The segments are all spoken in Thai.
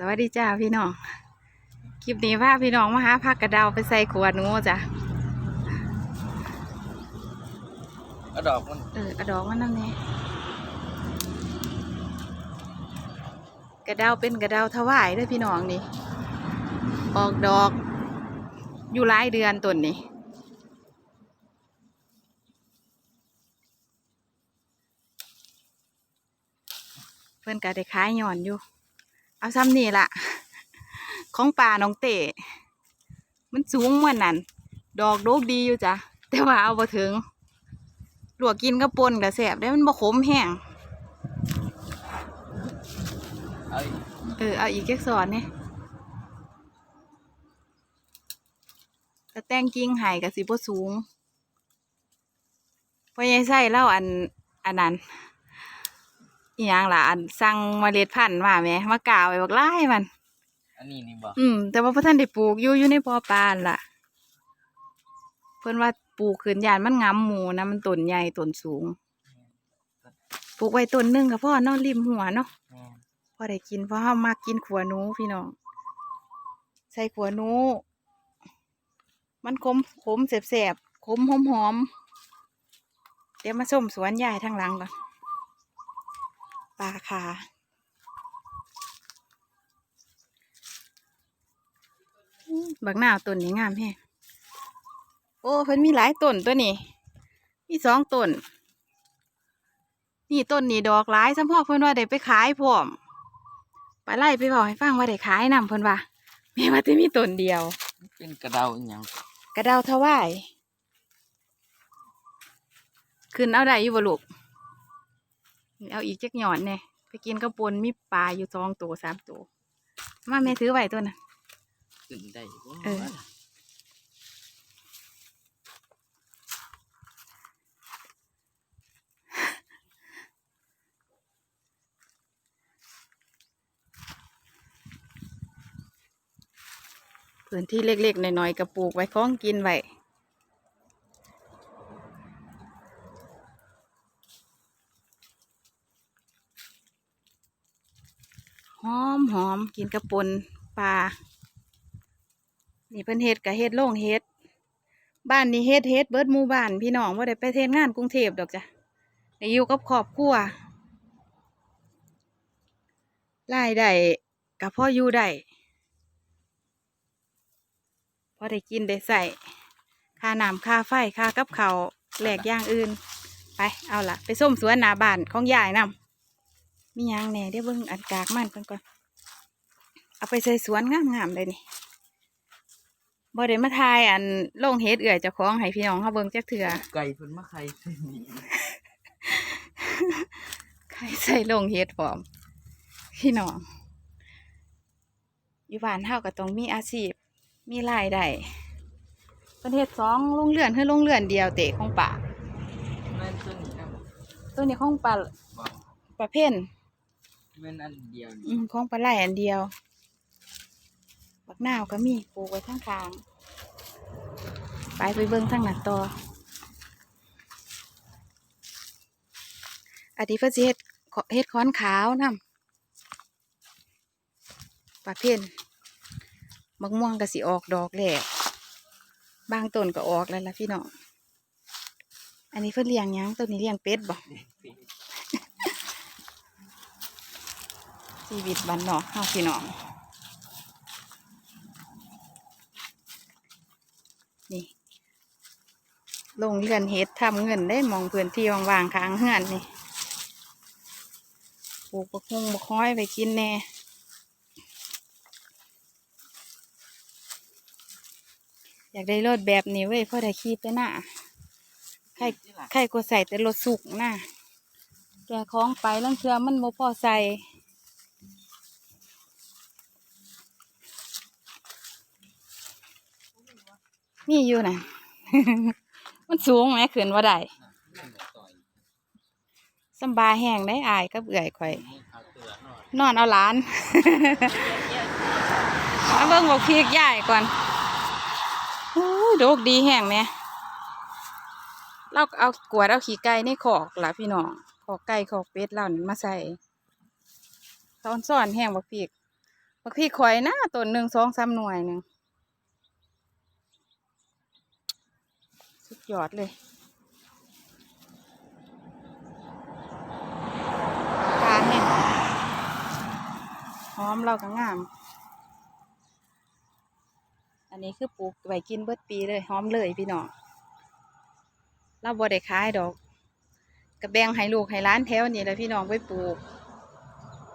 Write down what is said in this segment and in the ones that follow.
สวัสดีจ้าพี่น้อง คลิปนี้พาพี่น้องมาหาผักกระเดาไปใส่ขวดหนูจ้ะเอาดอกมันเออเอาดอกมันนั่นนี่กระเดาเป็นกระเดาถวายเด้วยพี่น้องนี่ ออกดอกอยู่หลายเดือนต้นนี่เพื่อนก็ได้ขายหย่อนอยู่ เอาซ้ำนี่ละของป่าน้องเตะมันสูงเหมือนนั่นดอกโดกดีอยู่จ้ะแต่ว่าเอาบ่ถึงลวกกินกับปนกับแสบได้มันบ่ขมแห้งเอาอีกเออเอาอีกแก๊กสอนเนี่ยแต่แต่งกิ่งไห้กับสิบ่สูงเพราะยายใส่เล่าอันอันนั้น อีหยังล่ะอันสั่งเมล็ดพันธุ์มาแหมมากล่าวไว้บอกไล่มัน อันนี้นี่บอกอืม แต่ว่าพ่อท่านได้ปลูกอยู่อยู่ในปอปานล่ะ เพิ่นว่าปลูกขืนยานมันงำหมูนะมันต้นใหญ่ต้นสูง ปลูกไว้ต้นหนึงกับพ่อเนอนริมหัวเนาะ แม่นพอได้กินเพราะเฮามากินขัวหนูพี่น้องใส่ขัวหนู มันขมขมแสบๆขมหอมหอมๆเดี๋ยวมาส้มสวนยายทางหลังก่อน ปลาขาอื้อบักหน้าวต้นนี้งามแฮะโอ้เพิ่นมีหลายต้นตัวนี้ มีสองต้น นี่ต้นนี้ดอกหลายสำพ่อเพิ่นว่าได้ไปขายพร้อมไปไล่ไปบอกให้ฟังว่าได้ขายนำเพิ่นว่าแม่ว่าแต่มีต้นเดียวมันเป็นกระเดาอีหยังกระเดาถวายขึ้นเอาได้อยู่บ่ลูกนี่ เอาอีกจักหย่อนเนี่ยไปกินกระปนมีปลาอยู่สองตัวสามตัวมาแม่ถือไว้ตัวน่ะขึ้นได้บ่เออพื้นที่เล็กๆหน่อยๆกระปลูกไว้ของกินไว้ หอมกินกระปนปลา นี่เพิ่นเฮ็ดกับเฮ็ดโล่งเฮ็ด บ้านนี้เฮ็ดเฮ็ดเบิดหมู่บ้านพี่น้องว่าได้ไปเทศงานกรุงเทพดอกจ้ะได้อยู่กับครอบครัวรายได้กับพ่ออยู่ได้พอได้กินได้ใส่ค่าน้ำค่าไฟค่ากับเขาแหลกย่างอื่น ไปเอาละไปส้มสวนนาบ้านของยายนำมียังแหน่เดี๋ยวเบิ่งอันกากมันก่อนก่อน เอาไปใส่สวนงามๆเลยนี่บ่ได้มาทายอันลงเฮ็ดเอื่อยเจ้าของให้พี่น้องเขาเบิ่งจักเถื่อไก่เพิ่นมาไข่เส้นนี้ใครใส่ลงเฮ็ดพร้อม พี่น้องอยู่บ้านเฮาก็ต้องมีอาชีพ มีรายได้ประเทศสองโรงเรือนคือโรงเรือนเดียวเตะของป่าแม่นต้นนี้ครับตัวนี้ของป่าบอกป่าเพ่นแม่นอันเดียวอืนี่มของปลาไหลอันเดียว บักนาวก็มีปลูกไว้ข้างทาง ไปไปเบิ่งทางนั้นต่ออันนี้เพิ่นสิเฮ็ดขอเฮ็ดค้อนขาวนำปลาเพ่นมะม่วงก็สิออกดอกแหลกบางต้นก็ออกแล้วล่ะพี่น้อง อันนี้เพิ่นเลี้ยงหยังต้นนี้เลี้ยงเป็ดบ่ชีวิตบ้านนอกเฮาพี่น้อง ลงเรือนเฮ็ดทำเงินได้มองพื้นที่ว่างๆค้างเฮือนนี่ปลูกบักฮุงบักห้อยไปกินแน่อยากได้รถแบบนี้เว้ยพราะได้ขี่ไปหน้าใครใครก็ใส่แต่รถสุกหน้าแกคล้องไปลังเทือมันบ่พอใส่มีอยู่นะ มันสูงไหมขึ้นว่าได้สำบายแห้งได้อายกับเอื่อยข่อย นอนเอาหลานมาเบิ่งบอกพีกใหญ่ก่อนอู้ยโดกดีแห้งเนี่ยเราก็เอากวดเอาขี้ไก่ในขอกล่ะพี่น้องขอกไก่ขอกเป็ดเรานี่มาใส่ตอนซ่อนแห้งบอกพีกบักพี่ข่อยนะต้นหนึ่งสองสามหน่วยหนึ่งสุด ยอดเลยปลาเนี่ยหอมเราก็งาม อันนี้คือปลูกไว้กินเบิดปีเลยหอมเลยพี่น้องเราบ่ได้ขายดอกกระแบงให้ลูกให้ร้านแถวนี่แหละพี่น้องไปปลูก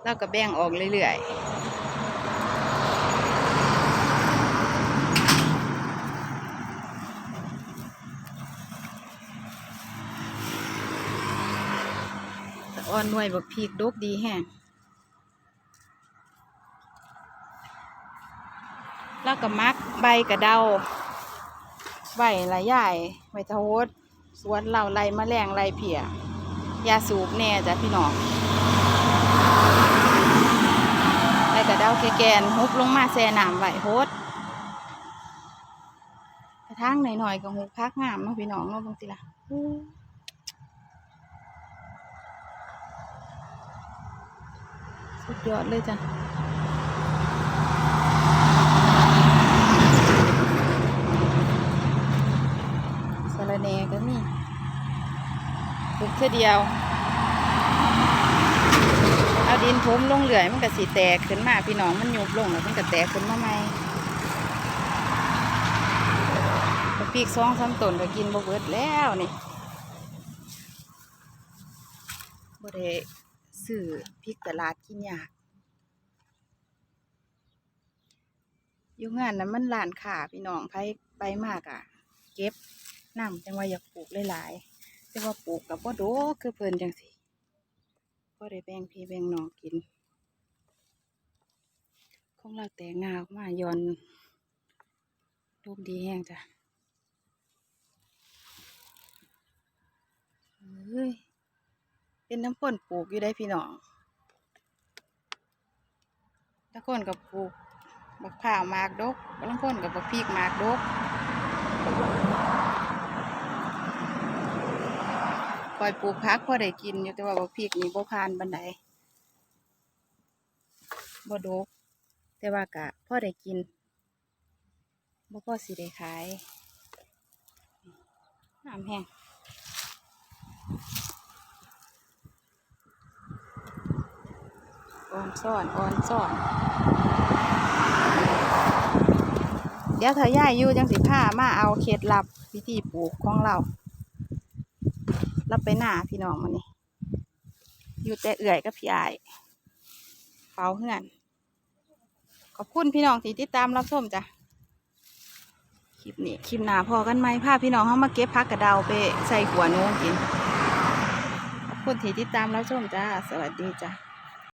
เราก็แบงออกเรื่อยๆ อ่อนหน่วยบักพีกดกดีแฮงแล้วก็มักใบกระเดาใบละใหญ่ใบทะโวดสวนเราไรมะแรงไรเพียยาสูบแน่จ้ะพี่น้องใบกระเดาแกนฮุบลงมาแซ่น้ำไหวโฮดกระทั่งหน่อยๆก็หุบพักงามเนาะพี่น้องเนาะบางทีละ สุดยอดเลยจ้ะสะรแน่ก็มีปลูกเท่เดียว เอาดินถมลงเหลื่อยมันก็สีแตกขึ้นมาพี่น้องมันยุบลงแล้วมันก็แตกขึ้นมาใหม่ก็ปีกสองสามต้นก็กินบ่เบิดแล้วนี่บ่ได้ ซื้อพริกตลาดกินยากอยู่งานนั้นมันร้านค้าพี่น้องไปไปมากอะ เก็บน้ำจังว่าอยากปลูกหลายๆแต่ว่าปลูกกับบ่โดคือเพลินจังสิก็ได้แบ่งพี่แบ่งน้องกินของเราแต่งาออกมาย้อนรูปดีแห้งจ้ะเฮ้ย เป็นน้ำพ่นปลูกอยู่ได้พี่น้องตะคนกับปลูกบักผ่ามากดกบางคนกับบักพริกมากดกคอยปลูกพักพอได้กินอยู่แต่ว่าบักพริกนี่บ่ผ่านบันไดบ่ดก แต่ว่ากะพอได้กินบ่พอสิได้ขายน้ำแห้ง อ่อนซ่อนอ่อนซ่อน เดี๋ยวเธอย่ายอยู่จังสิผ้ามาเอาเคล็ดลับวิธีปลูกของเรารับไปหน้าพี่น้องมานี่อยู่แต่เอื่อยกับพี่อายเฝ้าเฮือน ขอบคุณพี่น้องที่ติดตามรับชมจ้ะคลิปนี้คลิปหน้าพอกันไหมพาพี่น้องเข้ามาเก็บพักกระเดาไปใส่หัวนูกินขอบคุณที่ติดตามรับชมจ้า สวัสดีจ้ะ